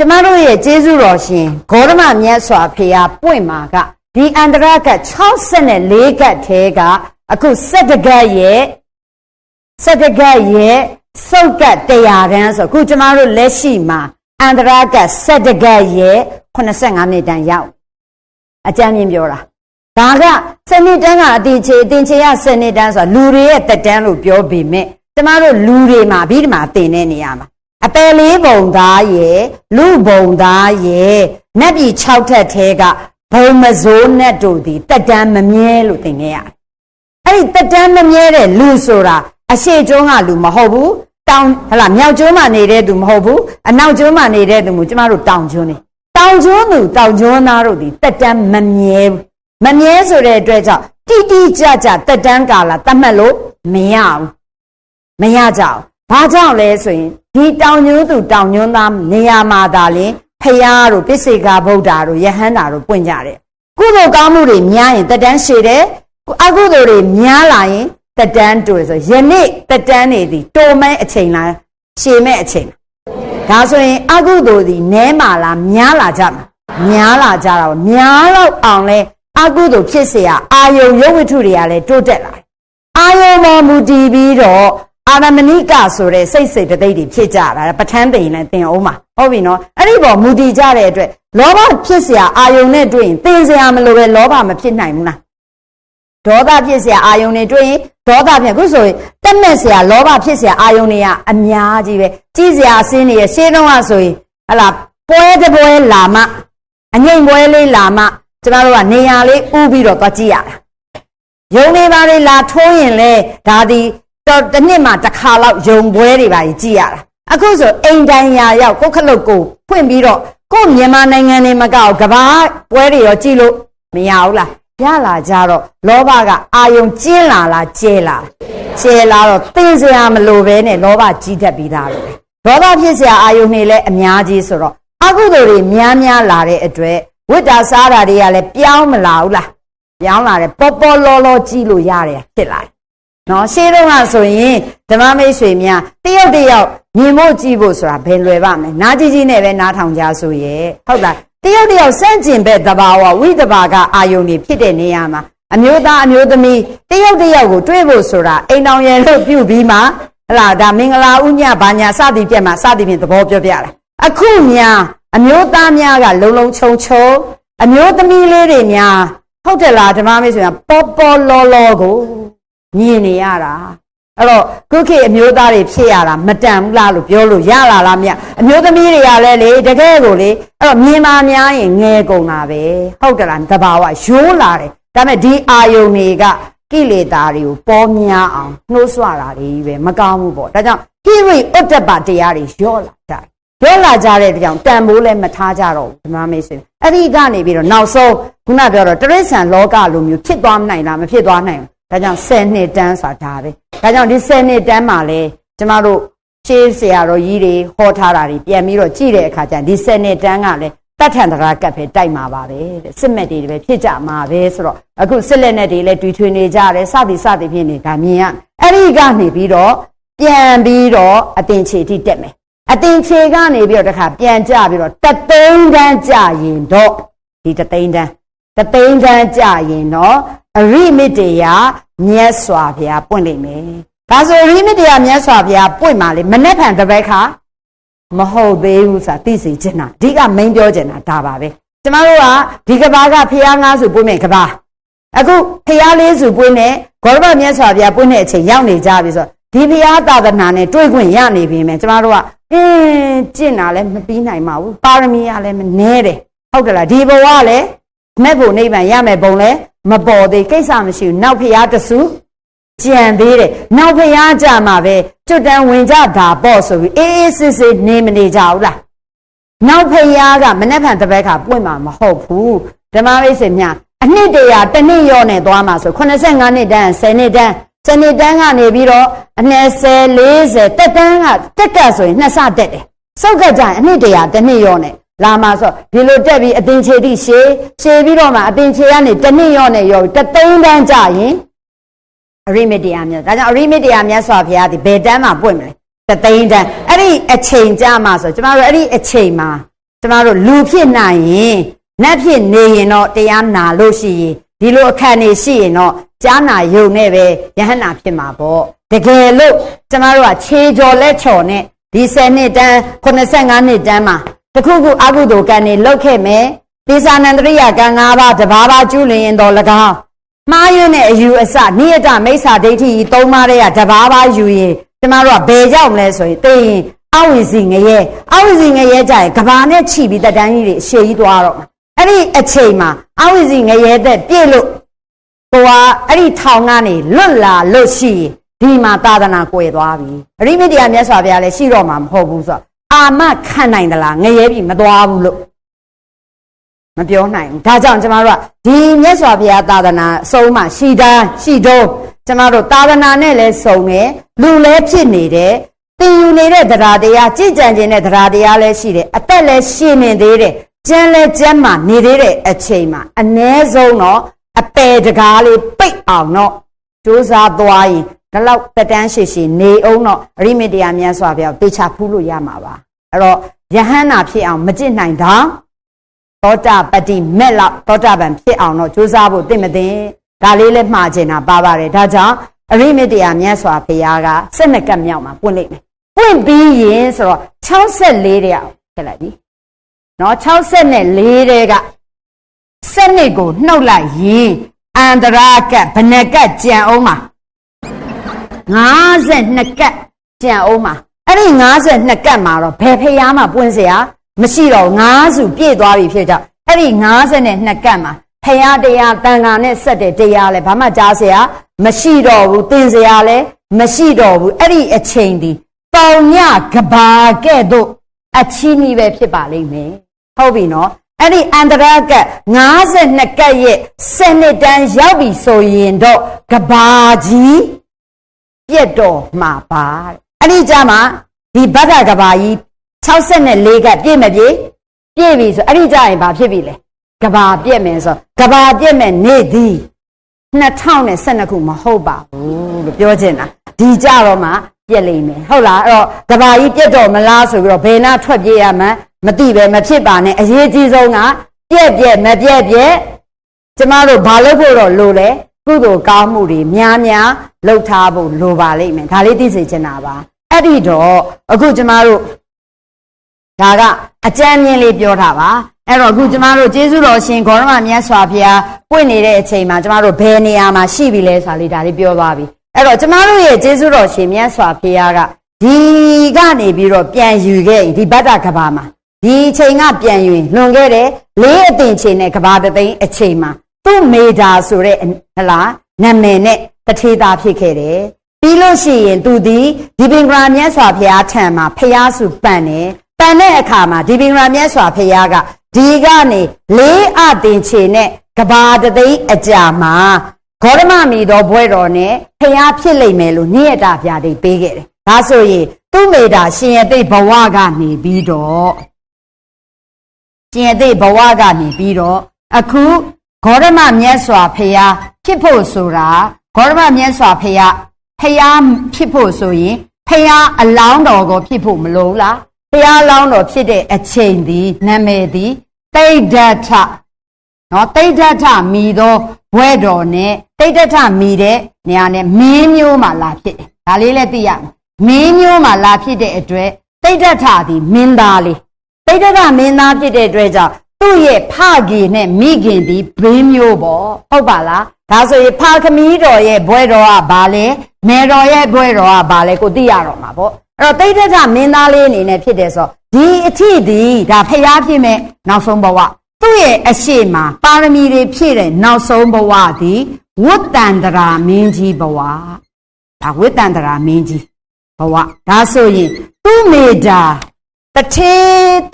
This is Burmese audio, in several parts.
ကျမတို့ရဲ့ကျေးဇူးတော်ရှင်ဂေါရမမြတ်စွာဘုရားပွင့်မှာကဒီအန္တရာက64ကတ်ထဲကအခု7ကတ်ရဲ့7ကတ်ရဲ့စုတ်ကတ်100တန်းဆိုအခုကျမတို့လက်ရှိမှာအန္တရာက7ကတ်ရဲ့85နှစ်တန်းရောက်အကြမ်းမြင်ပြောတာဒါကစနစ်တန်းကအတင်ချေအတင်ချေရစနစ်တန်းဆိုတာလူတွေရဲ့တက်တန်းလို့ပြောပေမဲ့ကျမတို့လူတွေမှာပြီးဒီမှာတင်တဲ့နေရာမှာ အပယ်လေးပုံသားရဲ့လူပုံသားရဲ့နတ်ပြည်6ထက်ထဲကဘုံမစိုးနဲ့တို့သည်တက်တန်းမမြဲလို့သင်ခဲ့ရတယ်။အဲ့ဒီတက်တန်းမမြဲတဲ့လူဆိုတာအရှိကျွန်းကလူမဟုတ်ဘူးတောင်ဟလာမြောက်ကျွန်းမှာနေတဲ့သူမဟုတ်ဘူးအနောက်ကျွန်းမှာနေတဲ့သူမျိုးကျမတို့တောင်ကျွန်းနေတောင်ကျွန်းသူတောင်ကျွန်းသားတို့ဒီတက်တန်းမမြဲဘူးမမြဲဆိုတဲ့အတွက်ကြောင့်တိတိကျကျတက်တန်းကာလသတ်မှတ်လို့မရဘူးမရကြဘူး ဘာကြောင့်လဲဆိုရင်ဒီတောင်ညွန်းသူတောင်ညွန်းသားနေရာမှာသာလင်ဖယားတို့ပစ္စေကာဗုဒ္ဓတို့ယဟန္တာတို့ပွင့်ကြတယ်ကုသိုလ်ကောင်းမှုတွေများရင်တက်တန်းရှည်တယ်အကုသိုလ်တွေများလာရင်တက်တန်းတူတယ်ဆိုယနေ့တက်တန်းနေသည်တိုမဲအချိန်လားရှည်မဲ့အချိန်လားဒါဆိုရင်အကုသိုလ်သည်နဲမာလားများလာကြမှာများလာကြတာပေါ့များတော့အောင်လဲအကုသိုလ်ဖြစ်เสียအာယုံရုပ်ဝတ္ထုတွေကလည်းတိုးတက်လာတယ်အာယုံပေါ်မူတည်ပြီးတော့ အာရမဏိကဆိုတဲ့စိတ်စိတ်တသိက်တွေဖြစ်ကြတာပဋ္ဌာန်းသိရင်လည်းသင်အောင်ပါဟုတ်ပြီနော်အဲ့ဒီပေါ်မူတည်ကြတဲ့အတွက်လောဘဖြစ်เสียအာယုံနဲ့တွေ့ရင်သင်เสียမလို့ပဲလောဘမဖြစ်နိုင်ဘူးလားဒေါသဖြစ်เสียအာယုံတွေတွေ့ရင်ဒေါသဖြစ်ခုဆိုရင်တက်မဲ့เสียလောဘဖြစ်เสียအာယုံတွေကအများကြီးပဲကြီးเสียအစင်းတွေရဲ့ရှင်းတော့ကဆိုရင်ဟလာပွဲတပွဲလာမှအငိမ့်ပွဲလေးလာမှကျမတို့ကနေရာလေးဥပြီးတော့သွားကြည့်ရတာယုံနေပါလေလာထိုးရင်လေဒါဒီ တော့တစ်နှစ်မှတစ်ခါလောက်ယုံပွဲတွေပါကြီးကြည့်ရတာအခုဆိုအိမ်တိုင်ရာရောက်ကိုခလုတ်ကိုဖွင့်ပြီးတော့ကိုမြန်မာနိုင်ငံနေမကောက်ကဘာပွဲတွေရောကြည့်လို့မရဘူးလားရလာကြတော့လောဘကအာယုံကျင်းလာလားကျဲလာကျဲလာတော့သိစရာမလိုပဲနဲ့လောဘကြီးတတ်ပြီးသားလို့ဒေါသဖြစ်စရာအာယုံတွေလည်းအများကြီးဆိုတော့အကုသိုလ်တွေများများလာတဲ့အတွက်ဝိတ္တာစားတာတွေကလည်းပြောင်းမလာဘူးလားပြောင်းလာတယ်ပေါ်ပေါ်လောလောကြီးလို့ရတယ်ဖြစ်လာတယ် နော်ရှေးတုန်းကဆိုရင်ဓမ္မမိတ်ဆွေများတယောက်တယောက်မြင်ဖို့ကြည့်ဖို့ဆိုတာဘယ်လွယ်ပါမလဲနားကြီးကြီးနဲ့ပဲနားထောင်ကြဆိုရဲ့ဟုတ်လားတယောက်တယောက်စန့်ကျင်ဘက်တဘာဝဝိတဘာကအာယုန်တွေဖြစ်တဲ့နေရာမှာအမျိုးသားအမျိုးသမီးတယောက်တယောက်ကိုတွေ့ဖို့ဆိုတာအိမ်တော်ရဲ့လို့ပြုပြီးမှဟလာဒါမင်္ဂလာဥညဘာညာစသည်ပြက်မှာစသည်ဖြင့်သဘောပြောပြတာအခုများအမျိုးသားများကလုံလုံခြုံခြုံအမျိုးသမီးလေးတွေများဟုတ်တယ်လားဓမ္မမိတ်ဆွေကပေါ်ပေါ်လောလောကို မြင်နေရတာအဲ့တော့ခုခေတ်အမျိုးသားတွေဖြစ်ရတာမတန်ဘူးလားလို့ပြောလို့ရလာလားမြအမျိုးသမီးတွေကလည်းလေတကယ်ကိုလေအဲ့တော့မြင်မာများရင်ငယ်ကုန်တာပဲဟုတ်တယ်လားတဘာဝရိုးလာတယ်ဒါပေမဲ့ဒီအာယုန်တွေကကိလေသာတွေကိုပေါ်များအောင်နှိုးဆွတာတွေပဲမကောင်းဘူးပေါ့ဒါကြောင့်ဟိရိဥတ္တပတရားတွေရော့လာကြတယ်ရော့လာကြတဲ့ကြောင့်တန်ဖိုးလည်းမထားကြတော့ဘူးဓမ္မမိတ်ဆွေအဲ့ဒီကနေပြီးတော့နောက်ဆုံးခုနပြောတော့တရိစ္ဆာန်လောကလိုမျိုးဖြစ်သွားနိုင်လားမဖြစ်သွားနိုင်ဘူး ဒါကြောင့်10နှစ်တန်းဆိုတာဒါပဲဒါကြောင့်ဒီ10နှစ်တန်းမှာလဲကျမတို့ရှေးဆရာတော်ကြီးတွေဟောထားတာတွေပြန်ပြီးတော့ကြည့်တဲ့အခါကျရင်ဒီ10နှစ်တန်းကလည်းတတ်ထန်တရာကပ်ပဲတိုက်မှာပါပဲတဲ့စစ်မဲ့တွေပဲဖြစ်ကြမှာပဲဆိုတော့အခုစစ်လက်နဲ့တွေလည်းတွေ့ထွေနေကြတယ်စသည်စသည်ဖြစ်နေဒါမြင်ရအဲ့ဒီကနေပြီးတော့ပြန်ပြီးတော့အတင်ချေတိတက်မယ်အတင်ချေကနေပြီးတော့တခါပြန်ကြပြီးတော့တသိန်းတန်းကြရင်တော့ဒီတသိန်းတန်း တသိန်းတန်းကြရင်တော့အရိမတ္တရာမြတ်စွာဘုရားပွင့်လိမ့်မယ်။ဒါဆိုအရိမတ္တရာမြတ်စွာဘုရားပွင့်มาလေမနဲ့ဖန်တပတ်ခါမဟုတ်သေးဘူးဆိုတာသိစေချင်တာအဓိကမိန်ပြောချင်တာဒါပါပဲ။ကျမတို့ကဒီကဘာကဘုရားငါးစုပွင့်မယ်ကဘာအခုဘုရားလေးစုပွင့်နဲ့ဂေါရမမြတ်စွာဘုရားပွင့်တဲ့အချိန်ရောက်နေကြပြီဆိုတော့ဒီဘုရားသာသနာနဲ့တွေ့ခွင့်ရနေပြီမယ်ကျမတို့ကအင်းကျင့်တာလည်းမပြီးနိုင်ပါဘူးပါရမီကလည်းမနှဲတယ်ဟုတ်ကဲ့လားဒီဘဝကလည်း မဲ့ဖို့နိဗ္ဗာန်ရမယ်ပုံလဲမပေါ်သေးကိစ္စမရှိဘူးနောက်ဖျားတစုကြံသေးတယ်နောက်ဖျားကြမှာပဲကျွတ်တန်းဝင်ကြတာပေါ့ဆိုပြီးအေးအေးစစ်စစ်နေမနေကြဘူးလားနောက်ဖျားကမနေ့ကတပတ်ခါပွင့်မှာမဟုတ်ဘူးဓမ္မမိတ်ဆွေများအနှစ်တရာတစ်နှစ်ရောနဲ့သွားမှာဆို85နှစ်တန်း10နှစ်တန်း10နှစ်တန်းကနေပြီးတော့အနည်း10 40တက်တန်းကတက်ကဆိုရင်နှစ်ဆတက်တယ်စောက်ကကြရင်အနှစ်တရာတစ်နှစ်ရောနဲ့ လာမှာဆိုဒီလိုတက်ပြီးအတင်ချေတိရှေရှေပြီးတော့မှအတင်ချေကနေတစ်နှစ်ရောနဲ့ရောတသိန်းတန်းကြရင်အရိမတ္တရာမြတ်ဒါကြောင့်အရိမတ္တရာမြတ်စွာဘုရားဒီဘယ်တန်းမှာပွင့်မလဲတသိန်းတန်းအဲ့ဒီအချိန်ကြမှာဆိုကျမတို့အဲ့ဒီအချိန်မှာကျမတို့လူဖြစ်နိုင်ရင်နတ်ဖြစ်နေရင်တော့တရားနာလို့ရှိရင်ဒီလိုအခန့်နေရှိရင်တော့ကြားနာယုံနဲ့ပဲယဟန္တာဖြစ်မှာပေါ့တကယ်လို့ကျမတို့ကခြေကြော်လက်ချော်နဲ့ဒီ10နှစ်တန်း85နှစ်တန်းမှာ တခုခုအကုသိုလ်ကံနေလောက်ခဲ့မယ်ပိစာနန္တရိယကံ၅ပါးတဘာဘာကျူးလင်ရင်တော်၎င်းမှားယွင်းတဲ့အယူအဆနိယတမိစ္ဆာဒိဋ္ဌိသုံးပါးတဲ့ကတဘာဘာယူရင်ကျမတို့ကဘယ်ရောက်မလဲဆိုရင်သိရင်အဝိဇ္ဇိငရဲအဝိဇ္ဇိငရဲကြရင်ကဘာနဲ့ခြိပြီးတတန်းကြီးတွေအရှည်ကြီးသွားတော့မှာအဲ့ဒီအချိန်မှာအဝိဇ္ဇိငရဲတဲ့ပြည့်လို့ကိုကအဲ့ဒီထောင်ကနေလွတ်လာလို့ရှိရင်ဒီမှာသာသနာကွယ်သွားပြီအရိမတ္တရာမြတ်စွာဘုရားလည်းရှိတော့မှာမဟုတ်ဘူးဆိုတော့ အာမခံနိုင်သလားငရဲပြီမသွားဘူးလို့မပြောနိုင်ဘူးဒါကြောင့်ကျမတို့ကဒီမြတ်စွာဘုရားသာသနာအဆုံးမှရှိတန်းရှိတော့ကျမတို့သာသနာနဲ့လည်းစုံတယ်လူလည်းဖြစ်နေတယ်တင်ယူနေတဲ့တရားတရားကြည်ကြံခြင်းတဲ့တရားတရားလည်းရှိတယ်အသက်လည်းရှင်နေသေးတယ်ကျမ်းလည်းကျမ်းမှနေသေးတဲ့အချိန်မှာအ ਨੇ ဆုံးတော့အပယ်တကားလေးပိတ်အောင်တော့စူးစမ်းသွားရင် ဒီလောက်တက်တန်းရှိရှိနေအောင်တော့အရိမတ္တရာမြတ်စွာဘုရားတေချာဖူးလို့ရမှာပါအဲ့တော့ယဟန္တာဖြစ်အောင်မကြည့်နိုင်တာသောတာပတ္တိမက်လောက်သောတာပန်ဖြစ်အောင်တော့ကြိုးစားဖို့တင့်မသိဒါလေးလည်းမှားချင်တာပါပါတယ်ဒါကြောင့်အရိမတ္တရာမြတ်စွာဘုရားက12ကတ်မြောက်မှာပွင့်လိုက်မယ်ပွင့်ပြီးရင်ဆိုတော့64တဲ့အောင်ထည့်လိုက်ပြီနော်64တဲ့ကစနစ်ကိုနှုတ်လိုက်ရင်အန္တရာကတ်ဘဏကတ်ကြံအောင်မှာ 52ကပ်ကြံအောင်မှာအဲ့ဒီ52ကပ်မှာတော့ဘယ်ဖျားမှပွင့်စရာမရှိတော့9စုပြည့်သွားပြီဖြစ်ကြအဲ့ဒီ52ကပ်မှာဖျားတရားတန်ခါနဲ့ဆက်တဲ့တရားလဲဘာမှကြားစရာမရှိတော့ဘူးသင်စရာလဲမရှိတော့ဘူးအဲ့ဒီအချိန်ဒီတောင်ညကဘာကဲ့သို့အချီးနီးပဲဖြစ်ပါလိမ့်မယ်ဟုတ်ပြီနော်အဲ့ဒီအန္တရာက52ကက်ရဲ့စနစ်တန်းရောက်ပြီဆိုရင်တော့ကဘာကြီး ပြက်တော်မှာပါတဲ့အဲ့ဒီကြမှာဒီဗဒ္ဒကဘာကြီး64ကပြည့်မပြည့်ပြည့်ပြီဆိုအဲ့ဒီကြရင်ဘာဖြစ်ပြီလဲကဘာပြည့်မယ်ဆိုကဘာပြည့်မယ်နေ့သည်2012ခုမဟုတ်ပါဘူးလို့ပြောချင်တာဒီကြတော့မှပြက်လိမ့်မယ်ဟုတ်လားအဲ့တော့ကဘာကြီးပြက်တော့မလားဆိုပြီးတော့ဘယ်နာထွက်ပြေးရမှန်းမသိပဲမဖြစ်ပါနဲ့အရေးကြီးဆုံးကပြက်ပြက်မပြက်ပြက်ကျမတို့ဘာလုပ်ဖို့တော့လိုလဲ ကုသိုလ်ကောင်းမှုတွေများများလုပ်ထားဖို့လိုပါလိမ့်မယ်ဒါလေးသိစေချင်တာပါအဲ့ဒီတော့အခုကျမတို့ဒါကအကြမ်းမြင်လေးပြောတာပါအဲ့တော့အခုကျမတို့ကျေးဇူးတော်ရှင်ဂေါရမမြတ်စွာဘုရားပွင့်နေတဲ့အချိန်မှာကျမတို့ဘယ်နေရာမှာရှိပြီလဲဆိုတာလေးဒါလေးပြောသွားပြီအဲ့တော့ကျမတို့ရဲ့ကျေးဇူးတော်ရှင်မြတ်စွာဘုရားကဒီကနေပြီးတော့ပြန်ယူခဲ့ဒီဗတ္တကဘာမှာဒီအချိန်ကပြန်ယူရင်လွန်ခဲ့တဲ့လေးအသင်ချိန်နဲ့ကဘာတသိန်းအချိန်မှာ သူ့မေတာဆိုတဲ့ဟလားနာမည်နဲ့တထေတာဖြစ်ခဲ့တယ်ပြီးလို့ရှိရင်သူဒီဒီပင်္ဂရာမြတ်စွာဘုရားထံမှာဖျားစုပန့်တယ်ပန်တဲ့အခါမှာဒီပင်္ဂရာမြတ်စွာဘုရားကဒီကနေလေးအတင်ချေနဲ့ကဘာတသိန်းအကြာမှာဂေါရမမီတော်ဘွဲတော်နဲ့ဖျားဖြစ်လိမ့်မယ်လို့ညရတာပြတိတ်ပေးခဲ့တယ်ဒါဆိုရင်သူ့မေတာရှင်ရသိဘဝကနေပြီးတော့ရှင်ရသိဘဝကနေပြီးတော့အခု ဂေါရမမြတ်စွာဘုရားဖြစ်ဖို့ဆိုတာဂေါရမမြတ်စွာဘုရားဖျားဖြစ်ဖို့ဆိုရင်ဖျားအလောင်းတော်ကိုဖြစ်ဖို့မလိုလားဖျားလောင်းတော်ဖြစ်တဲ့အချိန်ဒီနာမည်ဒီတိဋ္ဌထနော်တိဋ္ဌထမိသောဘွဲတော်နဲ့တိဋ္ဌထမိတဲ့နေရာနဲ့မင်းမျိုးမှလာဖြစ်တယ်ဒါလေးလည်းသိရမယ်မင်းမျိုးမှလာဖြစ်တဲ့အတွက်တိဋ္ဌထသည်မင်းသားလေးတိဋ္ဌထမင်းသားဖြစ်တဲ့အတွက်ကြောင့် သူ့ရဲ့ဖခင်နဲ့မိခင်ဒီဘေးမျိုးပေါ့ဟုတ်ပါလားဒါဆိုရင်ဖခမီးတော်ရဲ့ဘွဲတော်ကဘာလဲမေတော်ရဲ့ဘွဲတော်ကဘာလဲကိုသိရတော့မှာပေါ့အဲ့တော့တိဋ္ဌထမင်းသားလေးအနေနဲ့ဖြစ်တယ်ဆိုဒီအထိဒီဒါဖျားဖြစ်မဲ့နောက်ဆုံးဘဝသူ့ရဲ့အရှိမပါရမီတွေဖြည့်တဲ့နောက်ဆုံးဘဝဒီဝတ္တန္တရာမင်းကြီးဘဝဒါဝတ္တန္တရာမင်းကြီးဘဝဒါဆိုရင်သူ့မိတာ တထေ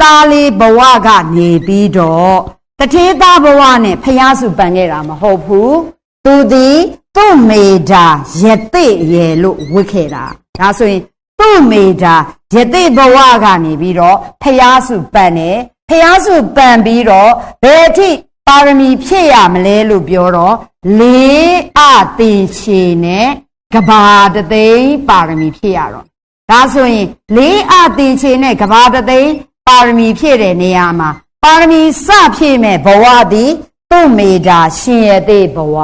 သားလေးဘဝကနေပြီးတော့တထေသားဘဝနဲ့ဖျားစုပန်ခဲ့တာမဟုတ်ဘူးသူသည်သူ့မိတာယသိရေလို့ဝတ်ခဲ့တာဒါဆိုရင်သူ့မိတာယသိဘဝကနေပြီးတော့ဖျားစုပန်တယ်ဖျားစုပန်ပြီးတော့ဘယ်အထိပါရမီဖြည့်ရမလဲလို့ပြောတော့လေးအတင်ချေနဲ့ကဘာတသိန်းပါရမီဖြည့်ရတော့ ဒါဆိုရင်လေးအတင်ချေနဲ့ကဘာတသိန်းပါရမီဖြည့်တဲ့နေရာမှာပါရမီစဖြည့်မဲ့ဘဝသည်သူ့မေတာရှင်ရသေးဘဝ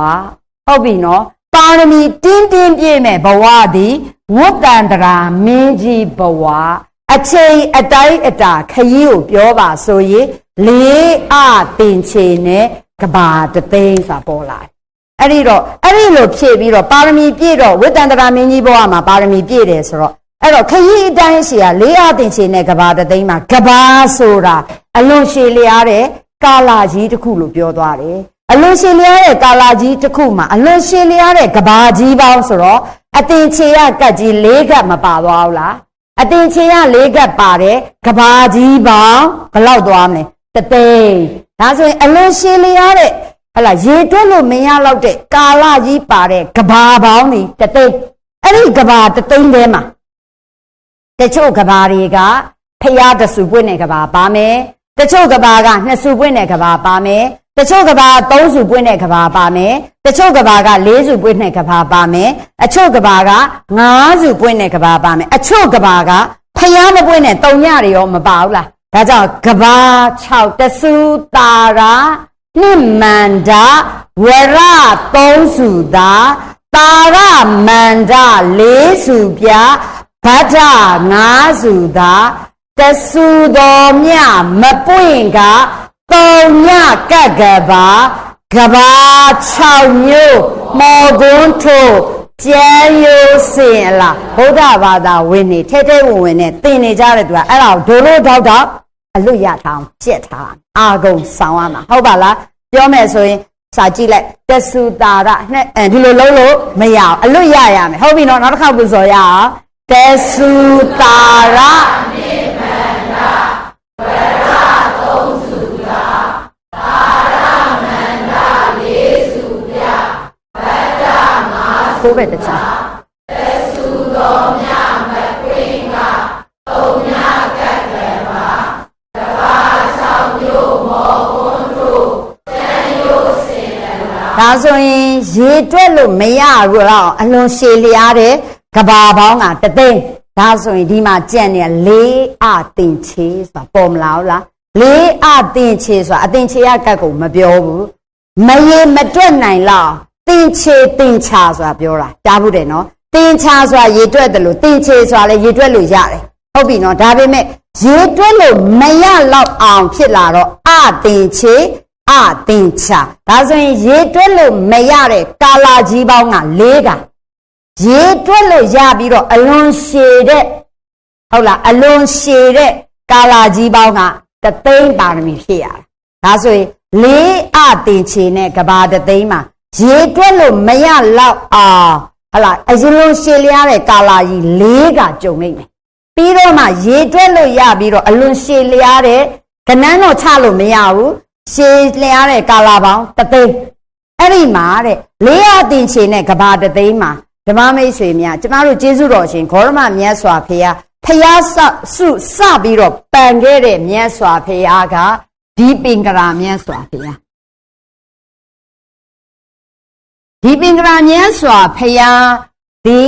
ဟုတ်ပြီနော်ပါရမီတင်းတင်းပြည့်မဲ့ဘဝသည်ဝတ္တန္တရာမင်းကြီးဘဝအချိန်အတိုင်းအတာခရီးကိုပြောပါဆိုရင်လေးအတင်ချေနဲ့ကဘာတသိန်းဆိုတာပေါ်လာတယ်အဲ့ဒီတော့အဲ့ဒီလိုဖြည့်ပြီးတော့ပါရမီပြည့်တော့ဝိတ္တန္တရာမင်းကြီးဘဝမှာပါရမီပြည့်တယ်ဆိုတော့ အဲ့တော့ခရီးအတိုင်းရှိရာလေးအတင်ချေနဲ့ကဘာတသိန်းမှာကဘာဆိုတာအလွန်ရှည်လျားတဲ့ကာလာကြီးတစ်ခုလို့ပြောသွားတယ်အလွန်ရှည်လျားတဲ့ကာလာကြီးတစ်ခုမှာအလွန်ရှည်လျားတဲ့ကဘာကြီးပေါင်းဆိုတော့အတင်ချေရကတ်ကြီး၄ကတ်မပါသွားဘူးလားအတင်ချေရ၄ကတ်ပါတယ်ကဘာကြီးပေါင်းဘယ်လောက်သွားမလဲတသိန်းဒါဆိုရင်အလွန်ရှည်လျားတဲ့ဟလာရေတွက်လို့မရတော့တဲ့ကာလကြီးပါတဲ့ကဘာပေါင်းนี่တသိန်းအဲ့ဒီကဘာတသိန်းထဲမှာ တချို့ကဘာတွေကဖျားတဆူပွင့်တဲ့ကဘာပါမယ်တချို့ကဘာကနှစ်ဆူပွင့်တဲ့ကဘာပါမယ်တချို့ကဘာသုံးဆူပွင့်တဲ့ကဘာပါမယ်တချို့ကဘာကလေးဆူပွင့်တဲ့ကဘာပါမယ်အချို့ကဘာကငါးဆူပွင့်တဲ့ကဘာပါမယ်အချို့ကဘာကဖျားမပွင့်တဲ့တုံညတွေရောမပါဘူးလားဒါကြောင့်ကဘာ6တဆူတာရာနှစ်မန္တဝရသုံးဆူသာတာရမန္တလေးဆူပြ ဗဒ္ဒငါးဆူသာတဆူတော်မြမပွင့်ကသုံးညကတ်ကဘာကဘာ6မျိုးမော်ကွန်းထို့ကျဲရိုးစင်အလားဗုဒ္ဓဘာသာဝင်နေထဲထဲဝင်ဝင်နဲ့သင်နေကြတဲ့သူကအဲ့ဒါကိုဒိုလို့တောက်တော့အလွတ်ရထောင်ပြက်ထားအာဂုံဆောင်ရမှာဟုတ်ပါလားပြောမယ်ဆိုရင်စာကြည့်လိုက်တဆူတာရနဲ့အဲဒီလိုလုံးလို့မရအောင်အလွတ်ရရမယ်ဟုတ်ပြီနော်နောက်တစ်ခါပူဇော်ရအောင် တဆူတာရကိုပဲတခြားဒါဆိုရင်ရေတွက်လို့မရဘူးတော့အလွန်ရှည်လျားတဲ့ ကဘာပေါင်းကတသိန်းဒါဆိုရင်ဒီမှာကြံ့နေလေးအတင်ချေဆိုတာပေါ်မလာဘူးလားလေးအတင်ချေဆိုတာအတင်ချေရကတ်ကိုမပြောဘူးမရေမတွက်နိုင်လောက်တင်ချေတင်ချာဆိုတာပြောတာကြားဘူးတယ်နော်တင်ချာဆိုတာရေတွက်တယ်လို့တင်ချေဆိုတာလည်းရေတွက်လို့ရတယ်ဟုတ်ပြီနော်ဒါပေမဲ့ရေတွက်လို့မရလောက်အောင်ဖြစ်လာတော့အတင်ချေအတင်ချာဒါဆိုရင်ရေတွက်လို့မရတဲ့ကာလာကြီးပေါင်းက၄က ရေတွက်လို့ရပြီးတော့အလွန်ရှည်တဲ့ဟုတ်လားအလွန်ရှည်တဲ့ကာလာကြီးပေါင်းကတသိန်းပါရမီဖြစ်ရတာဒါဆိုရင်လေးအတင်ချေနဲ့ကဘာတသိန်းမှာရေတွက်လို့မရလောက်အောင်ဟုတ်လားအရင်လုံးရှည်လျားတဲ့ကာလာကြီး၄ကကြုံနေတယ်ပြီးတော့မှရေတွက်လို့ရပြီးတော့အလွန်ရှည်လျားတဲ့ကနန်းတော့ချလို့မရဘူးရှည်လျားတဲ့ကာလာပေါင်းတသိန်းအဲ့ဒီမှာတဲ့လေးအတင်ချေနဲ့ကဘာတသိန်းမှာ ဓမ္မမိတ်ဆွေများကျမတို့ကျေးဇူးတော်ရှင်ဂေါရမမြတ်စွာဘုရားဖျားဆစုစပြီးတော့ပန်ခဲ့တဲ့မြတ်စွာဘုရားကဒီပင်ကရာမြတ်စွာဘုရားဒီပင်ကရာမြတ်စွာဘုရားဒီ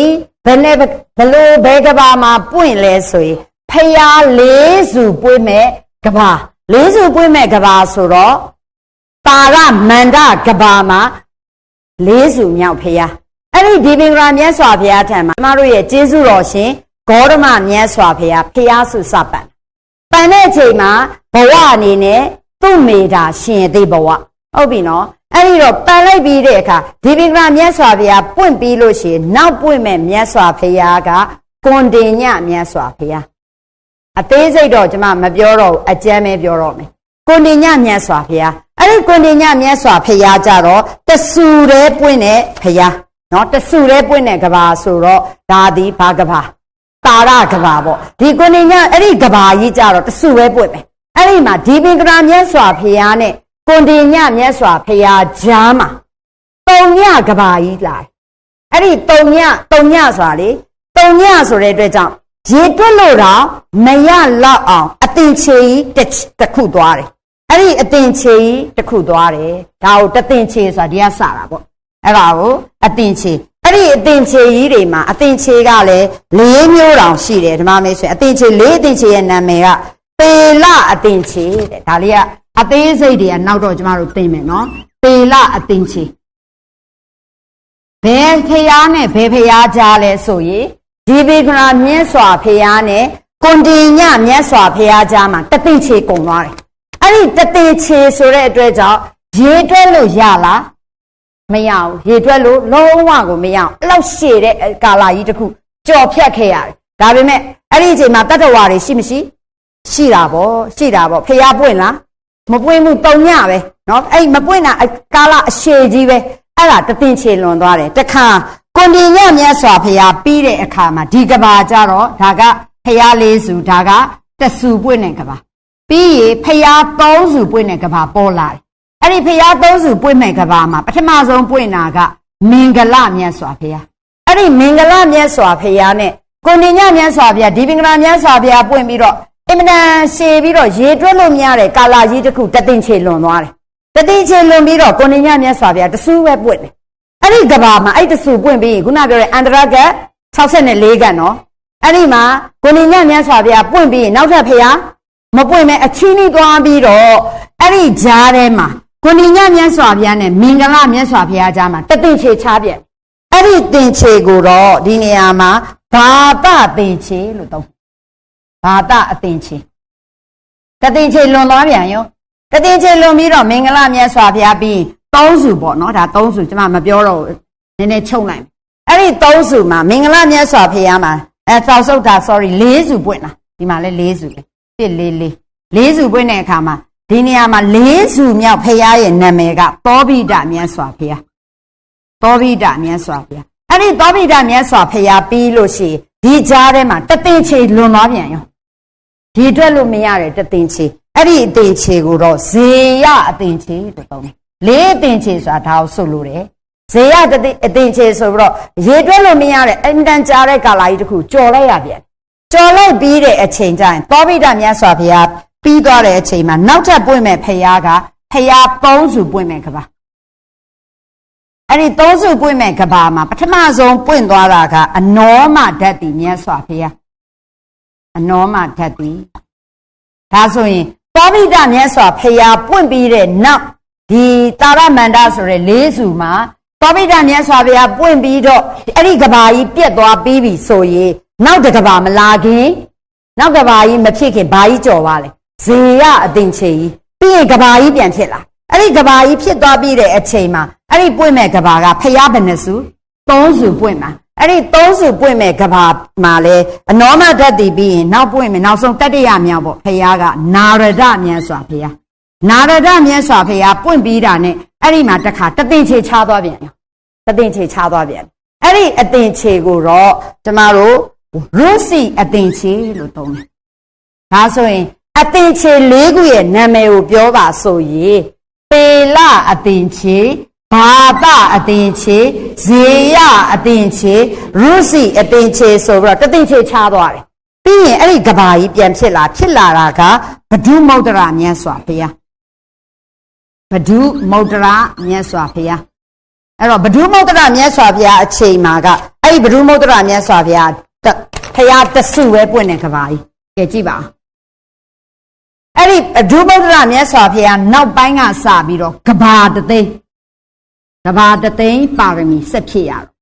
ဘယ်နဲ့ဘယ်လိုဘယ်ကဘာမှာပွင့်လဲဆိုရင်ဖျားလေးစုပွင့်မဲ့ကဘာလေးစုပွင့်မဲ့ကဘာဆိုတော့တာရမန္တကဘာမှာလေးစုမြောက်ဖျား အဲ့ဒီဒီပင်ကရာမြတ်စွာဘုရားထံမှာကျမတို့ရဲ့ကျေးဇူးတော်ရှင်ဂေါရမမြတ်စွာဘုရားဖျားစုစပန်ပန်တဲ့အချိန်မှာဘဝအနေနဲ့သူ့မေတာရှင်သေးဘဝဟုတ်ပြီနော်အဲ့ဒီတော့ပန်လိုက်ပြီးတဲ့အခါဒီပင်ကရာမြတ်စွာဘုရားပွင့်ပြီးလို့ရှိရင်နောက်ပွင့်မဲ့မြတ်စွာဘုရားကကွန်တင်ညမြတ်စွာဘုရားအသေးစိတ်တော့ကျွန်မမပြောတော့ဘူးအကျမ်းပဲပြောတော့မယ်ကွန်တင်ညမြတ်စွာဘုရားအဲ့ဒီကွန်တင်ညမြတ်စွာဘုရားကြတော့တဆူတဲ့ပွင့်တဲ့ဘုရား နော်တဆူတဲ့ပွင့်တဲ့ကဘာဆိုတော့ဒါသည်ဘာကဘာတာရကဘာပေါ့ဒီကွန်တင်ညအဲ့ဒီကဘာကြီးကြတော့တဆူပဲပွင့်မယ်အဲ့ဒီမှာဒီပင်ကရာမြတ်စွာဘုရားနဲ့ကွန်တင်ညမြတ်စွာဘုရားကြားမှာတုံညကဘာကြီးလာတယ်အဲ့ဒီတုံညတုံညဆိုတာလေတုံညဆိုတဲ့အတွက်ကြောင့်ရေတွက်လို့တော့မရလောက်အောင်အတင်ချေကြီးတစ်ခုသွားတယ်အဲ့ဒီအတင်ချေကြီးတစ်ခုသွားတယ်ဒါကိုတတင်ချေဆိုတာဒီကစတာပေါ့ အဲ့ဒါကိုအတင်ချေအဲ့ဒီအတင်ချေကြီးတွေမှာအတင်ချေကလည်း၄မျိုးတောင်ရှိတယ်ဓမ္မမေးဆိုရင်အတင်ချေ၄အတင်ချေရဲ့နာမည်ကတပေလအတင်ချေတဲ့ဒါလေးကအသေးစိတ်တွေကနောက်တော့ကျမတို့သိမယ်နော်ပေလအတင်ချေဘယ်ဖျားနဲ့ဘယ်ဖျားကြားလဲဆိုရင်ဒီဘေကရာမြင့်စွာဖျားနဲ့ကွန်တင်ညမြတ်စွာဖျားကြားမှာတသိချေကုန်သွားတယ်အဲ့ဒီတသိချေဆိုတဲ့အတွက်ကြောင့်ရေတွက်လို့ရလား မရဘူးရေတွက်လို့လုံးဝကိုမရအောင်အဲ့လောက်ရှည်တဲ့ကာလာကြီးတစ်ခုကြော်ဖြတ်ခဲ့ရတယ်ဒါပေမဲ့အဲ့ဒီအချိန်မှာတတ္တဝါတွေရှိမရှိရှိတာဗောရှိတာဗောဖျားပွင့်လားမပွင့်ဘူးတုံညပဲเนาะအဲ့မပွင့်တာကာလာအရှည်ကြီးပဲအဲ့ဒါတသင်ချေလွန်သွားတယ်တခါကွန်ဒီညမြတ်စွာဖျားပြီးတဲ့အခါမှာဒီကဘာကြတော့ဒါကဖျားလေးစုဒါကတဆူပွင့်တဲ့ကဘာပြီးရေဖျားသုံးစုပွင့်တဲ့ကဘာပေါ်လာတယ် အဲ့ဒီဖျားသုံးစုပွင့်မဲ့ကဘာမှာပထမဆုံးပွင့်တာကမင်္ဂလမြတ်စွာဘုရားအဲ့ဒီမင်္ဂလမြတ်စွာဘုရားနဲ့ကိုဏညမြတ်စွာဘုရားဒီပင်္ဂလာမြတ်စွာဘုရားပွင့်ပြီးတော့အင်မတန်ရှည်ပြီးတော့ရေတွက်လို့မရတဲ့ကာလာကြီးတစ်ခုတသိင်ချေလွန်သွားတယ်တသိင်ချေလွန်ပြီးတော့ကိုဏညမြတ်စွာဘုရားတဆူပဲပွင့်တယ်အဲ့ဒီကဘာမှာအဲ့တဆူပွင့်ပြီးခုနပြောတဲ့အန္တရက64ကနော်အဲ့ဒီမှာကိုဏညမြတ်စွာဘုရားပွင့်ပြီးနောက်ထပ်ဘုရားမပွင့်မဲ့အချင်းကြီးသွားပြီးတော့အဲ့ဒီဂျားထဲမှာ ကိုဏညမြတ်စွာဘုရားနဲ့မင်္ဂလာမြတ်စွာဘုရားကြားမှာတသိင်ချေချပြက်အဲ့ဒီတင်ချေကိုတော့ဒီနေရာမှာဘာတတင်ချေလို့သုံးဘာတအတင်ချေကတင်ချေလွန်သွားပြန်ရောကတင်ချေလွန်ပြီးတော့မင်္ဂလာမြတ်စွာဘုရားပြီးသုံးစုပေါ့နော်ဒါသုံးစုကျွန်မမပြောတော့နည်းနည်းချုပ်လိုက်အဲ့ဒီသုံးစုမှာမင်္ဂလာမြတ်စွာဘုရားမှာအဲသောက်ဆုတ်တာ sorry ၄စုပွင့်လာဒီမှာလဲ၄စုလေတစ်လေးလေး၄စုပွင့်တဲ့အခါမှာ ဒီနေရာမှာ၄စုမြောက်ဘုရားရဲ့နာမည်ကသောဘိဒမြတ်စွာဘုရားသောဘိဒမြတ်စွာဘုရားအဲ့ဒီသောဘိဒမြတ်စွာဘုရားပြီးလို့ရှိရင်ဒီကြားထဲမှာတသိချေလွန်သွားပြန်ရောဒီအတွက်လို့မရတဲ့တသိချေအဲ့ဒီအသိချေကိုတော့ဇေယအသိချေလို့သုံးတယ်လေးအသိချေဆိုတာဒါကိုဆိုလို့တယ်ဇေယတသိအသိချေဆိုပြီးတော့ရေတွက်လို့မရတဲ့အင်တန်ကြားတဲ့ကာလာကြီးတစ်ခုကြော်လိုက်ရပြန်ကြော်လိုက်ပြီးတဲ့အချိန်ကျရင်သောဘိဒမြတ်စွာဘုရား ပြီးသွားတဲ့အချိန်မှာနောက်ထပ်ပွင့်မဲ့ဖရားကဖရားသုံးစုပွင့်မဲ့ကဘာအဲ့ဒီသုံးစုပွင့်မဲ့ကဘာမှာပထမဆုံးပွင့်သွားတာကအနောမဓာတ်တိမြတ်စွာဘုရားအနောမဓာတ်တိဒါဆိုရင်သောဘိဒမြတ်စွာဘုရားပွင့်ပြီးတဲ့နောက်ဒီတာရမန္တဆိုတဲ့လေးစုမှာသောဘိဒမြတ်စွာဘုရားပွင့်ပြီးတော့အဲ့ဒီကဘာကြီးပြက်သွားပြီးပြီဆိုရင်နောက်တကဘာမလာခင်နောက်ကဘာကြီးမဖြစ်ခင်ဘာကြီးကြော်ပါလဲ ဇေယအတင်ချေကြီးပြီးရင်ကဘာကြီးပြန်ဖြစ်လာအဲ့ဒီကဘာကြီးဖြစ်သွားပြီးတဲ့အချိန်မှာအဲ့ဒီပွင့်မဲ့ကဘာကဖျားဘယ်နှစုသုံးစုပွင့်မှာအဲ့ဒီသုံးစုပွင့်မဲ့ကဘာမှာလဲအနောမဓာတ်တည်ပြီးရင်နောက်ပွင့်မယ်နောက်ဆုံးတတ္တရမြောက်ပေါ့ဖျားကနာရဒမြတ်စွာဘုရားနာရဒမြတ်စွာဘုရားပွင့်ပြီးတာနဲ့အဲ့ဒီမှာတခါတသိချေချသွားပြန်ရောတသိချေချသွားပြန်အဲ့ဒီအသိချေကိုတော့ကျမတို့ရုစီအသိချေလို့သုံးတယ်ဒါဆိုရင် အသင်ချေ၄ခုရဲ့နာမည်ကိုပြောပါဆိုရင်ပေလအသင်ချေဘာတအသင်ချေဇေယအသင်ချေရုစီအသင်ချေဆိုပြီးတော့တသင်ချေချသွားတယ်ပြီးရင်အဲ့ဒီကဘာကြီးပြန်ဖြစ်လာဖြစ်လာတာကဘဒုမௌဒရာမြတ်စွာဘုရားဘဒုမௌဒရာမြတ်စွာဘုရားအဲ့တော့ဘဒုမௌဒရာမြတ်စွာဘုရားအချိန်မှာကအဲ့ဒီဘဒုမௌဒရာမြတ်စွာဘုရားဘုရားတဆုပဲပွင့်တဲ့ကဘာကြီးကဲကြည့်ပါ အဲ့ဒီဒုဗုဒ္ဓရမြတ်စွာဘုရားနောက်ပိုင်းကစပြီးတော့ကဘာတသိန်းကဘာတသိန်းပါရမီဆက်ဖြစ်ရတော့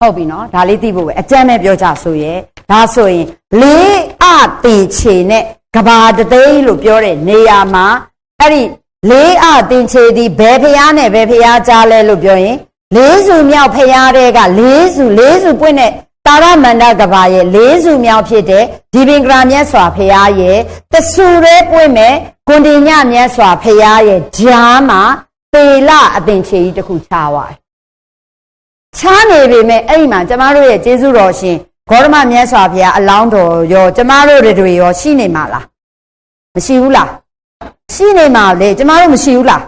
ဟုတ်ပြီနော်ဒါလေးသိဖို့ပဲအကျမ်းနဲ့ပြောကြဆိုရဲ့ဒါဆိုရင်လေးအတေချေနဲ့ကဘာတသိန်းလို့ပြောတဲ့နေရာမှာအဲ့ဒီလေးအတင်ချေဒီဘယ်ဖျားနဲ့ဘယ်ဖျားကြားလဲလို့ပြောရင်လေးစုမြောက်ဖျားတဲ့ကလေးစုလေးစုပွင့်တဲ့ တာရမန္တကဘာရဲ့လေးစုမြောက်ဖြစ်တဲ့ဒီပင်ကရာမြတ်စွာဘုရားရဲ့တဆူရဲပွင့်မဲ့ဂွန်ဒီညမြတ်စွာဘုရားရဲ့ဂျားမှာပေလအသင်ချေကြီးတစ်ခုချသွားတယ်။ချားနေပေမဲ့အဲ့ဒီမှာကျမတို့ရဲ့ကျေးဇူးတော်ရှင်ဂေါရမမြတ်စွာဘုရားအလောင်းတော်ရောကျမတို့တွေရောရှိနေမှာလားမရှိဘူးလားရှိနေမှာလေကျမတို့မရှိဘူးလား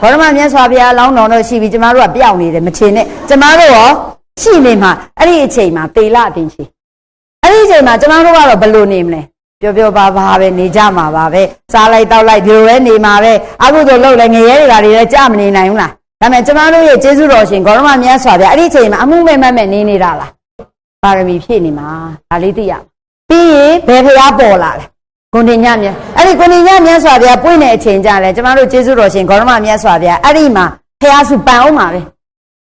ဘောရမမြတ်စွာဘုရားအလောင်းတော်တော့ရှိပြီကျမတို့ကပျောက်နေတယ်မထင်နဲ့ကျမတို့ရော ရှိနေမှာအဲ့ဒီအချိန်မှာတေလအတင်ချေအဲ့ဒီအချိန်မှာကျမတို့ကတော့ဘယ်လိုနေမလဲပျော်ပျော်ပါပါပဲနေကြမှာပါပဲစားလိုက်တောက်လိုက်ဒီလိုပဲနေမှာပဲအခုတို့လှုပ်လဲငရဲတွေကတွေလည်းကြမနေနိုင်ဘူးလားဒါပေမဲ့ကျမတို့ရဲ့ကျေးဇူးတော်ရှင်ဂေါရမမြတ်စွာဘုရားအဲ့ဒီအချိန်မှာအမှုမဲ့မမဲ့နေနေတာလားပါရမီဖြည့်နေမှာဒါလေးသိရပြီးရင်ဘယ်ဖျားပေါ်လာလဲကိုနေညမြတ်အဲ့ဒီကိုနေညမြတ်စွာဘုရားပွင့်တဲ့အချိန်ကြလဲကျမတို့ကျေးဇူးတော်ရှင်ဂေါရမမြတ်စွာဘုရားအဲ့ဒီမှာဖះစုပန်အောင်ပါပဲ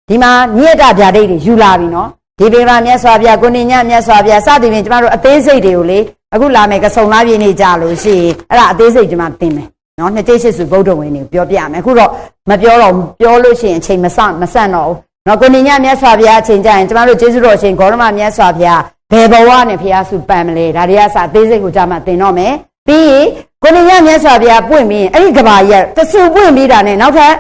ဒီမှာညေတဗျာဒိတ်တွေယူလာပြီနော်ဒီပေမှာမြတ်စွာဘုရားကိုနေညမြတ်စွာဘုရားစသည်ဖြင့်ကျမတို့အသေးစိတ်တွေကိုလေအခုလာမယ်ကစုံလားပြည့်နေကြလို့ရှိရင်အဲ့ဒါအသေးစိတ်ကျမသင်မယ်နော်နှစ်ကျိတ်ရှိစုဗုဒ္ဓဝင်တွေပြောပြမယ်အခုတော့မပြောတော့ပြောလို့ရှိရင်အချိန်မဆမဆန့်တော့ဘူးနော်ကိုနေညမြတ်စွာဘုရားအချိန်ကြရင်ကျမတို့ကျေးဇူးတော်ရှင်ဂေါရမမြတ်စွာဘုရားဘယ်ဘဝနဲ့ဖះစုပန်မလဲဒါတွေကစအသေးစိတ်ကိုကြမှာသင်တော့မယ်ပြီးရင်ကိုနေညမြတ်စွာဘုရားပွင့်ပြီးအဲ့ဒီကဘာကြီးကတဆူပွင့်ပြီးတာနဲ့နောက်ထပ်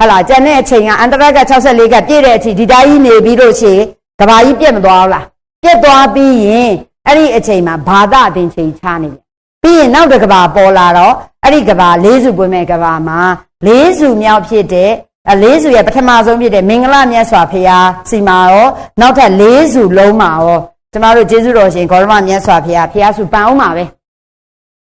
ဟလာကျန်တဲ့အချိန်ကအန္တရက64ကပြည့်တဲ့အချိန်ဒီတိုင်းကြီးနေပြီးလို့ရှိရင်ကဘာကြီးပြတ်မသွားဘူးလားပြတ်သွားပြီးရင်အဲ့ဒီအချိန်မှာဘာသာအတင်ချိန်ချနေတယ်ပြီးရင်နောက်တစ်ကဘာပေါ်လာတော့အဲ့ဒီကဘာလေးစုပွင့်မဲ့ကဘာမှာလေးစုမြောက်ဖြစ်တဲ့အလေးစုရဲ့ပထမဆုံးဖြစ်တဲ့မင်္ဂလာမြတ်စွာဘုရားစီမာရောနောက်ထပ်လေးစုလုံးမှာရောကျမတို့ကျေးဇူးတော်ရှင်ဂေါရမမြတ်စွာဘုရားဘုရားစုပန်အောင်ပါပဲ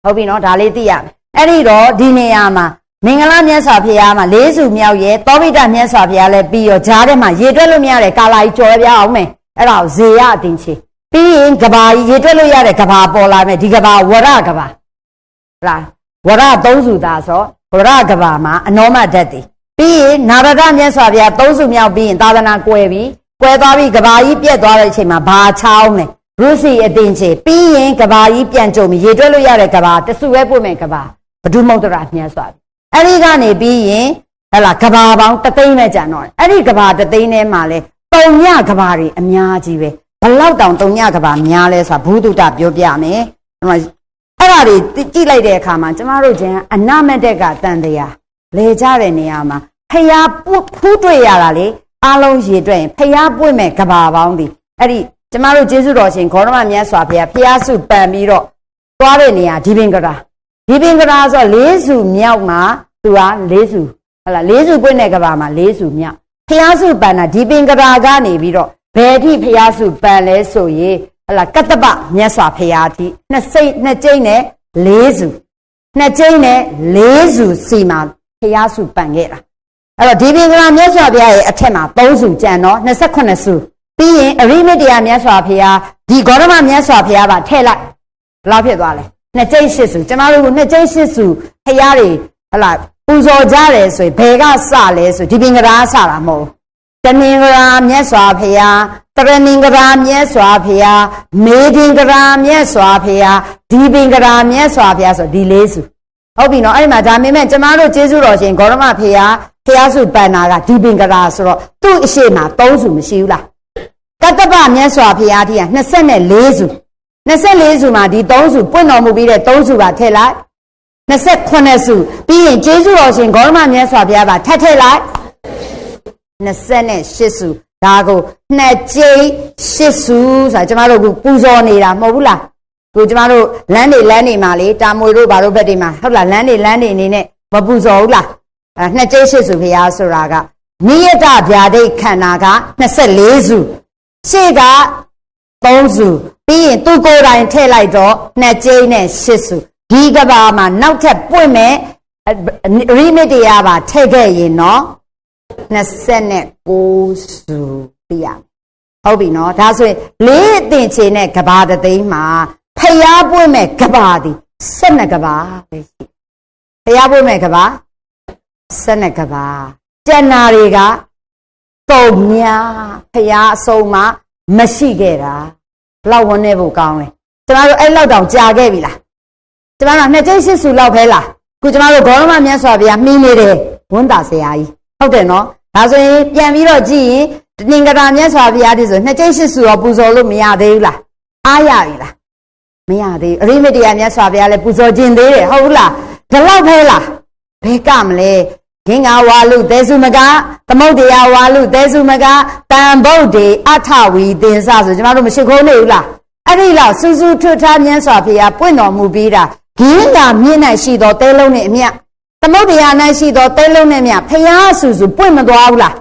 ဟုတ်ပြီနော်ဒါလေးသိရမယ်အဲ့ဒီတော့ဒီနေရာမှာ မင်္ဂလာမြတ်စွာဘုရားမှာလေးစုမြောက်ရဲ့သောဘိတမြတ်စွာဘုရားလည်းပြီးရောဂျားထဲမှာရေတွက်လို့မရတဲ့ကာလာကြီးကြော်ပြအောင်မယ်အဲ့ဒါကိုဇေယအတင်ချေပြီးရင်ကဘာကြီးရေတွက်လို့ရတဲ့ကဘာပေါ်လာမယ်ဒီကဘာဝရကဘာလားဝရသုံးစုသားဆိုဝရကဘာမှာအနောမဓာတ်တည်ပြီးရင်နာရဒမြတ်စွာဘုရားသုံးစုမြောက်ပြီးရင်သာသနာကွယ်ပြီးကွယ်သွားပြီးကဘာကြီးပြက်သွားတဲ့အချိန်မှာဘာချောင်းလဲရုစီအတင်ချေပြီးရင်ကဘာကြီးပြန်ကြုံပြီးရေတွက်လို့ရတဲ့ကဘာတစုပဲပွင့်မယ်ကဘာဘဒုမုတ်တရမြတ်စွာ အဲ့ဒီကနေပြီးရင်ဟလာကဘာပေါင်းတသိန်းပဲကြံတော့တယ်အဲ့ဒီကဘာတသိန်းထဲမှာလဲတုံညကဘာတွေအများကြီးပဲဘလောက်တောင်တုံညကဘာများလဲဆိုတာဘုဒ္ဓတပြောပြမယ်အဲ့မှာအဲ့ဒါတွေကြည့်လိုက်တဲ့အခါမှာကျမတို့ကျန်အနမတက်ကတန်တရားလေကြတဲ့နေရာမှာဖျားပုဖူးတွေ့ရတာလေအားလုံးရေတွေ့ရင်ဖျားပွင့်မဲ့ကဘာပေါင်းဒီအဲ့ဒီကျမတို့ကျေးဇူးတော်ရှင်ခေါရမမြတ်စွာဘုရားဖျားစုပန်ပြီးတော့သွားတဲ့နေရာဒီပင်ကရာ ဒီပင်ကရာဆိုလေးစုမြောက်မှာသူကလေးစုဟလာလေးစုပွင့်တဲ့ကဘာမှာလေးစုမြောက်ဖျားစုပန်တာဒီပင်ကရာကနေပြီးတော့ဘယ်ထိဖျားစုပန်လဲဆိုရင်ဟလာကတ္တပမြတ်စွာဘုရားတိနှစ်စိတ်နှစ်ကျိန်းနဲ့လေးစုနှစ်ကျိန်းနဲ့လေးစုစီမှာဖျားစုပန်ခဲ့တာအဲ့တော့ဒီပင်ကရာမြတ်စွာဘုရားရဲ့အထက်မှာ3စုကျန်တော့28စုပြီးရင်အရိမတ္တရာမြတ်စွာဘုရားဒီဂေါရမမြတ်စွာဘုရားပါထည့်လိုက်ဘယ်လောက်ဖြစ်သွားလဲ နှစ်ကျိန်းရှစ်စုကျမတို့ကနှစ်ကျိန်းရှစ်စုဖျားတွေဟလာပူဇော်ကြတယ်ဆိုရင်ဘယ်ကစလဲဆိုဒီပင်ကရာစတာမဟုတ်တနင်္ဂရာမြတ်စွာဘုရားတရဏင်္ဂရာမြတ်စွာဘုရားမေဒင်္ဂရာမြတ်စွာဘုရားဒီပင်ကရာမြတ်စွာဘုရားဆိုဒီလေးစုဟုတ်ပြီနော်အဲ့ဒီမှာဒါမင်းမဲ့ကျမတို့ကျေးဇူးတော်ရှင်ဂေါရမဘုရားဘုရားစုပန္နာကဒီပင်ကရာဆိုတော့သူ့အရှိမှာ၃စုမရှိဘူးလားကတ္တပမြတ်စွာဘုရားတိက24စု 24စုမှာဒီ3စုပွင့်တော်မူပြီးတဲ့3စုပါထည့်လိုက်28စုပြီးရင်ကျေးဇူးတော်ရှင်ဂေါရမမြတ်စွာဘုရားပါထပ်ထည့်လိုက်28စုဒါကိုနှစ်ကျိတ်ရှစ်စုဆိုတာကျမတို့ကပူဇော်နေတာမဟုတ်ဘူးလားကိုကျမတို့လမ်းတွေလမ်းတွေမှာလေတာမွေတို့ဘာတို့ဘက်တွေမှာဟုတ်လားလမ်းတွေလမ်းတွေအနေနဲ့မပူဇော်ဘူးလားအဲနှစ်ကျိတ်ရှစ်စုဘုရားဆိုတာကနိယတဗျာဒိတ်ခန္ဓာက24စုရှေ့က 3စုပြီးရင်သူကိုယ်တိုင်ထည့်လိုက်တော့နှစ်ကျိတ်နဲ့ရှစ်စုဒီကဘာမှာနောက်ထပ်ပွင့်မဲ့ရိမစ်တရားပါထည့်ခဲ့ရင်နော်29စုပြရဟုတ်ပြီနော်ဒါဆိုရင်လေးအသင်ချေနဲ့ကဘာတသိန်းမှာဖျားပွင့်မဲ့ကဘာဒီ12ကဘာပဲရှိဖျားပွင့်မဲ့ကဘာ12ကဘာကျန်နာတွေကတုံများဖျားအစုံမှာ မရှိခဲ့တာလောက်ဝန်းနေဖို့ကောင်းတယ်ကျမတို့အဲ့လောက်တောင်ကြာခဲ့ပြီလားကျမတို့နှစ်ကျိတ်စစ်စုလောက်ပဲလားခုကျမတို့ဂေါရမမြတ်စွာဘုရားမှီးနေတယ်ဝန်တာဆရာကြီးဟုတ်တယ်နော်ဒါဆိုရင်ပြန်ပြီးတော့ကြည့်ရင်တင်္ဂရာမြတ်စွာဘုရားဒီဆိုနှစ်ကျိတ်စစ်စုရောပူဇော်လို့မရသေးဘူးလားအားရပြီလားမရသေးဘူးအရိမတ္တရာမြတ်စွာဘုရားလည်းပူဇော်ခြင်းသေးတယ်ဟုတ်ဘူးလားဒီလောက်ပဲလားဘယ်ကမလဲ ဂင်္ဂဝါလူသေစုမကသမုတ်တရားဝါလူသေစုမကတန်ဗုဒ္ဓေအထဝီသင်္စဆိုကျမတို့မရှိခိုးနေဘူးလားအဲ့ဒီလောက်စူးစူးထွတ်ထားမြတ်စွာဘုရားပွင့်တော်မူပြီးတာဂင်းသာမြင့်၌ရှိသောတဲလုံးနဲ့အမြသမုဒ္ဒရာ၌ရှိသောတဲလုံးနဲ့မြဖျားဆူဆူပွင့်မသွားဘူးလား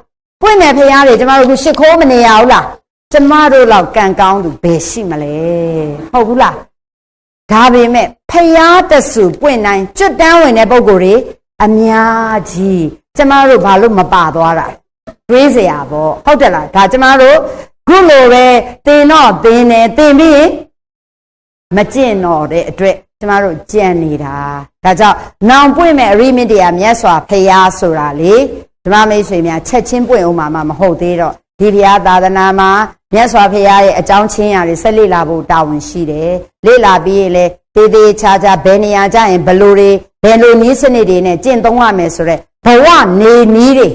ပွင့်တဲ့ဖျားတွေကျမတို့ကရှ िख ိုးမနေရဘူးလားကျမတို့လောက်ကံကောင်းသူဘယ်ရှိမလဲဟုတ်ဘူးလားဒါပေမဲ့ဖျားတဆူပွင့်တိုင်းကျွတ်တန်းဝင်တဲ့ပုံကိုယ်တွေ အများကြီးကျမတို့ဘာလို့မပါသွားတာတွေးစရာပေါ့ဟုတ်တယ်လားဒါကျမတို့ခုလိုပဲတင်တော့ပင်တယ်တင်ပြီးမကျင့်တော့တဲ့အတွက်ကျမတို့ကြံနေတာဒါကြောင့်နောင်ပွင့်မဲ့အရိမစ်တရားမြတ်စွာဘုရားဆိုတာလေဓမ္မမိတ်ဆွေများချက်ချင်းပွင့်အောင်မှာမဟုတ်သေးတော့ဒီဘုရားသာသနာမှာမြတ်စွာဘုရားရဲ့အကြောင်းချင်းရာတွေဆက်လေ့လာဖို့တာဝန်ရှိတယ်လေ့လာပြီးရင်လည်း သေးချာချာဘယ်နေရာကြရင်ဘယ်လိုတွေဘယ်လိုနည်းစနစ်တွေနဲ့ကျင့်သုံးရမယ်ဆိုတော့ဘဝနေနည်းတွေ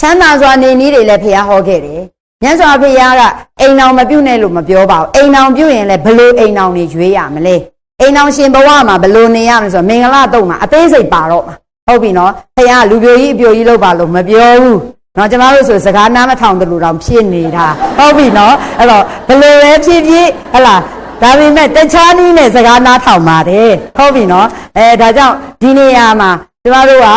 ချမ်းသာစွာနေနည်းတွေလည်းဘုရားဟောခဲ့တယ်မြတ်စွာဘုရားကအိမ်အောင်မပြုတ်နဲ့လို့မပြောပါဘူးအိမ်အောင်ပြုတ်ရင်လည်းဘယ်လိုအိမ်အောင်တွေရွေးရမလဲအိမ်အောင်ရှင်ဘဝမှာဘယ်လိုနေရမလဲဆိုတော့မင်္ဂလာတုံမှာအသေးစိတ်ပါတော့မှာဟုတ်ပြီနော်ဘုရားလူပြိုကြီးအပြိုကြီးလို့ပါလို့မပြောဘူးနော်ကျမတို့ဆိုစကားနားမထောင်တယ်လို့တောင်ဖြစ်နေတာဟုတ်ပြီနော်အဲ့တော့ဘယ်လိုပဲဖြစ်ဖြစ်ဟလာ ဒါပေမဲ့တခြားနည်းနဲ့စကားနားထောင်ပါတယ်ဟုတ်ပြီနော်အဲဒါကြောင့်ဒီနေရာမှာကျမတို့က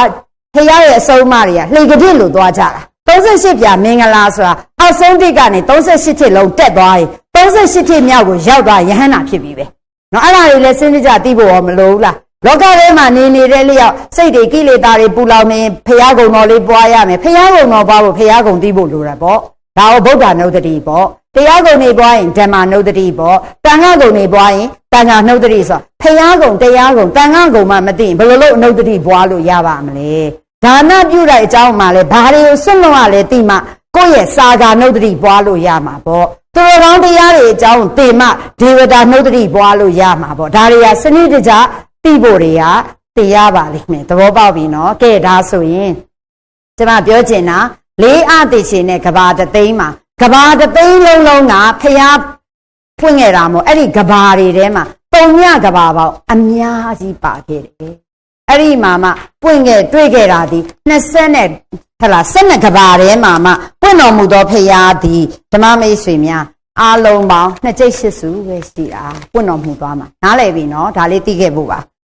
ဖခင်ရဲ့အဆုံးအမတွေကလှေကတိလို့သွားကြတာ38ပြမင်္ဂလာဆိုတာအောက်ဆုံးတိကနေ38ထိလုံးတက်သွားရင်38ထိမြောက်ကိုရောက်သွားရဟန္တာဖြစ်ပြီပဲနော်အဲ့ဒါတွေလည်းစဉ်းစားကြသိဖို့ရောမလိုဘူးလားလောကထဲမှာနေနေတဲ့လျောက်စိတ်တွေကိလေသာတွေပူလောင်နေဖះကုံတော်လေးပွားရမယ်ဖះကုံတော်ပွားဖို့ဖះကုံသိဖို့လိုတာပေါ့ဒါကိုဗုဒ္ဓနုဒ္ဒတိပေါ့ တရားကုံနေပွားရင်ဓမ္မနုဒ္ဒတိပေါ့တန်ခါကုံနေပွားရင်တန်ခါနုဒ္ဒတိဆိုဖះကုံတရားကုံတန်ခါကုံမှမသိရင်ဘယ်လိုလုပ်နုဒ္ဒတိပွားလို့ရပါမလဲဒါနပြုတဲ့အကြောင်းမှလဲဘာတွေကိုစွန့်လွတ်ရလဲသိမှကိုယ့်ရဲ့စာဂာနုဒ္ဒတိပွားလို့ရမှာပေါ့သူတော်ကောင်းတရားတွေအကြောင်းသိမှဒေဝတာနုဒ္ဒတိပွားလို့ရမှာပေါ့ဒါတွေကစနစ်တကျသိဖို့တွေကသိရပါလိမ့်မယ်သဘောပေါက်ပြီနော်ကဲဒါဆိုရင်ကျွန်မပြောချင်တာလေးအသိရှင်နဲ့ကဘာတသိန်းမှာ ကဘာတသိန်းလုံးလုံးကဖျားဖွင့်ခဲ့တာမို့အဲ့ဒီကဘာတွေထဲမှာတုံညကဘာပေါက်အများကြီးပါခဲ့တယ်အဲ့ဒီမှာမှပွင့်ခဲ့တွေ့ခဲ့တာဒီ20နဲ့ဟလာ12ကဘာထဲမှာမှပွင့်တော်မူသောဖျားသည်ဓမ္မမိတ်ဆွေများအားလုံးပေါင်းနှစ်ကျိတ်ရှစ်စုပဲရှိတာပွင့်တော်မူသွားမှာနားလည်ပြီနော်ဒါလေးသိခဲ့ဖို့ပါ